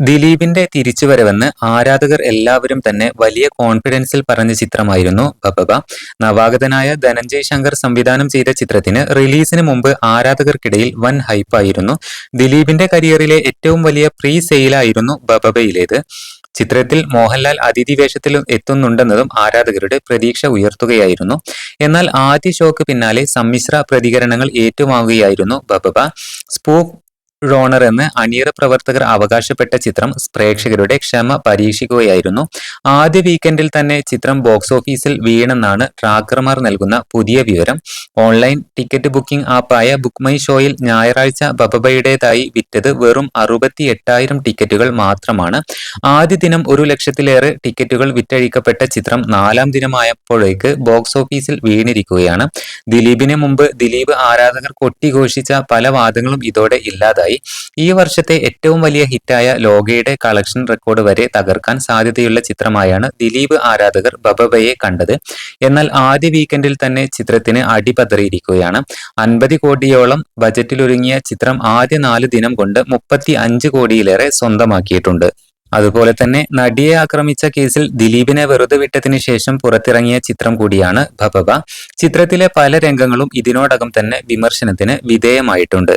ദിലീപിന്റെ തിരിച്ചുവരവെന്ന് ആരാധകർ എല്ലാവരും തന്നെ വലിയ കോൺഫിഡൻസിൽ പറഞ്ഞ ചിത്രമായിരുന്നു ബബബ നവാഗതനായ ധനഞ്ജയ് ശങ്കർ സംവിധാനം ചെയ്ത ചിത്രത്തിന് റിലീസിന് മുമ്പ് ആരാധകർക്കിടയിൽ വൻ ഹൈപ്പായിരുന്നു ദിലീപിന്റെ കരിയറിലെ ഏറ്റവും വലിയ പ്രീ സെയിലായിരുന്നു ബബബയിലേത് ചിത്രത്തിൽ മോഹൻലാൽ അതിഥി വേഷത്തിൽ എത്തുന്നുണ്ടെന്നതും ആരാധകരുടെ പ്രതീക്ഷ ഉയർത്തുകയായിരുന്നു. എന്നാൽ ആദ്യ ഷോക്ക് പിന്നാലെ സമ്മിശ്ര പ്രതികരണങ്ങൾ ഏറ്റുവാങ്ങുകയായിരുന്നു ബബബ സ്പൂഫ് റോണർ എന്ന് അണിയറ പ്രവർത്തകർ അവകാശപ്പെട്ട ചിത്രം പ്രേക്ഷകരുടെ ക്ഷമ പരീക്ഷിക്കുകയായിരുന്നു. ആദ്യ വീക്കെൻഡിൽ തന്നെ ചിത്രം ബോക്സ് ഓഫീസിൽ വീണെന്നാണ് ട്രാക്കർമാർ നൽകുന്ന പുതിയ വിവരം. ഓൺലൈൻ ടിക്കറ്റ് ബുക്കിംഗ് ആപ്പായ ബുക്ക് മൈ ഷോയിൽ ഞായറാഴ്ച ബബബയുടേതായി വിറ്റത് വെറും അറുപത്തി എട്ടായിരം ടിക്കറ്റുകൾ മാത്രമാണ്. ആദ്യ ദിനം ഒരു ലക്ഷത്തിലേറെ ടിക്കറ്റുകൾ വിറ്റഴിക്കപ്പെട്ട ചിത്രം നാലാം ദിനമായപ്പോഴേക്ക് ബോക്സ് ഓഫീസിൽ വീണിരിക്കുകയാണ്. ദിലീപിന് മുമ്പ് ദിലീപ് ആരാധകർ കൊട്ടിഘോഷിച്ച പല വാദങ്ങളും ഇതോടെ ഇല്ലാതായി. ഈ വർഷത്തെ ഏറ്റവും വലിയ ഹിറ്റായ ലോകയുടെ കളക്ഷൻ റെക്കോർഡ് വരെ തകർക്കാൻ സാധ്യതയുള്ള ചിത്രമായാണ് ദിലീപ് ആരാധകർ ബബബയെ കണ്ടത്. എന്നാൽ ആദ്യ വീക്കെൻഡിൽ തന്നെ ചിത്രത്തിന് അടിപതറിയിരിക്കുകയാണ്. അൻപത് കോടിയോളം ബജറ്റിലൊരുങ്ങിയ ചിത്രം ആദ്യ നാല് ദിനം കൊണ്ട് മുപ്പത്തി അഞ്ച് കോടിയിലേറെ സ്വന്തമാക്കിയിട്ടുണ്ട്. അതുപോലെ തന്നെ നടിയെ ആക്രമിച്ച കേസിൽ ദിലീപിനെ വെറുതെ വിട്ടതിന് ശേഷം പുറത്തിറങ്ങിയ ചിത്രം കൂടിയാണ് ഭബബ ചിത്രത്തിലെ പല രംഗങ്ങളും ഇതിനോടകം തന്നെ വിമർശനത്തിന് വിധേയമായിട്ടുണ്ട്.